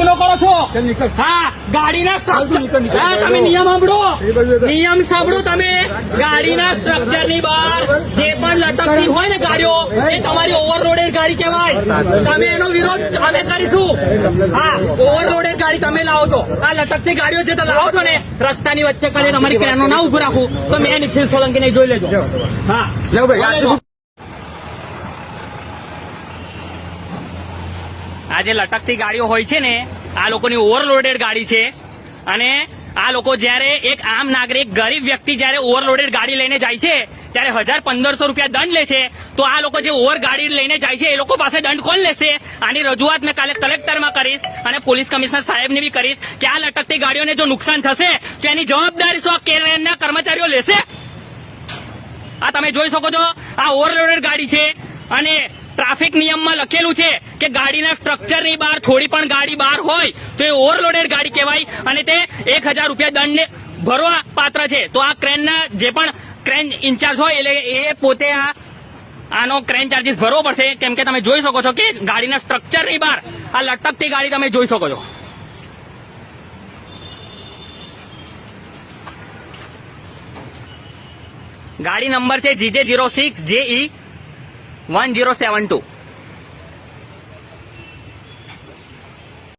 ગુનો કરો છો? હા ગાડીના. હા, તમે નિયમ સાંભળો. નિયમ સાંભળો તમે. ગાડીના સ્ટ્રક્ચરની બહાર જે પણ લટકતી હોય ને ગાડીઓ એ તમારી ઓવરલોડેડ ગાડી કહેવાય. તમે એનો વિરોધ અમે કરીશું. હા ઓવરલોડેડ ગાડી તમે લાવો છો. આ લટકતી ગાડીઓ જે તો લાવો છો ને. રસ્તાની વચ્ચે કરે તમારી ક્રેનો ના ઉભું રાખું. તો મેં નિખિલ સોલંકી ને જોઈ લેજો. હા. આ જે લટકતી ગાડીઓ હોય છે ને, આ લોકોની ઓવરલોડેડ ગાડી છે. અને આ લોકો જ્યારે એક આમ નાગરિક, ગરીબ વ્યક્તિ જ્યારે ઓવરલોડેડ ગાડી લઈને જાય છે, ત્યારે હજાર પંદરસો રૂપિયા દંડ લે છે, તો આ લોકો જે ઓવર ગાડી લઈને જાય છે, એ લોકો પાસે દંડ કોણ લેશે? આની રજૂઆત મેં કાલે કલેક્ટરમાં કરીશ અને પોલીસ કમિશનર સાહેબને બી કરીશ કે આ લટકતી ગાડીઓને જો નુકસાન થશે, તો એની જવાબદારી શું કેરળના કર્મચારીઓ લેશે? આ તમે જોઈ શકો છો, આ ઓવરલોડેડ ગાડી છે. અને ટ્રાફિક નિયમમાં લખેલું છે કે ગાડીના સ્ટ્રક્ચરની બહાર થોડી પણ ગાડી બહાર હોય તો એ ઓવરલોડેડ ગાડી કહેવાય અને તે એક હજાર રૂપિયા દંડને ભરવા પાત્ર છે. તો આ ક્રેનના જે પણ ક્રેન ઇન્ચાર્જ હોય એટલે એ પોતે આ, આનો ક્રેન ચાર્જીસ ભરવો પડશે. કેમ કે તમે જોઈ શકો છો કે ગાડીના સ્ટ્રક્ચરની બહાર આ લટકતી ગાડી તમે જોઈ શકો છો. ગાડી નંબર છે જીજે જીરો સિક્સ, જે ઈ 1072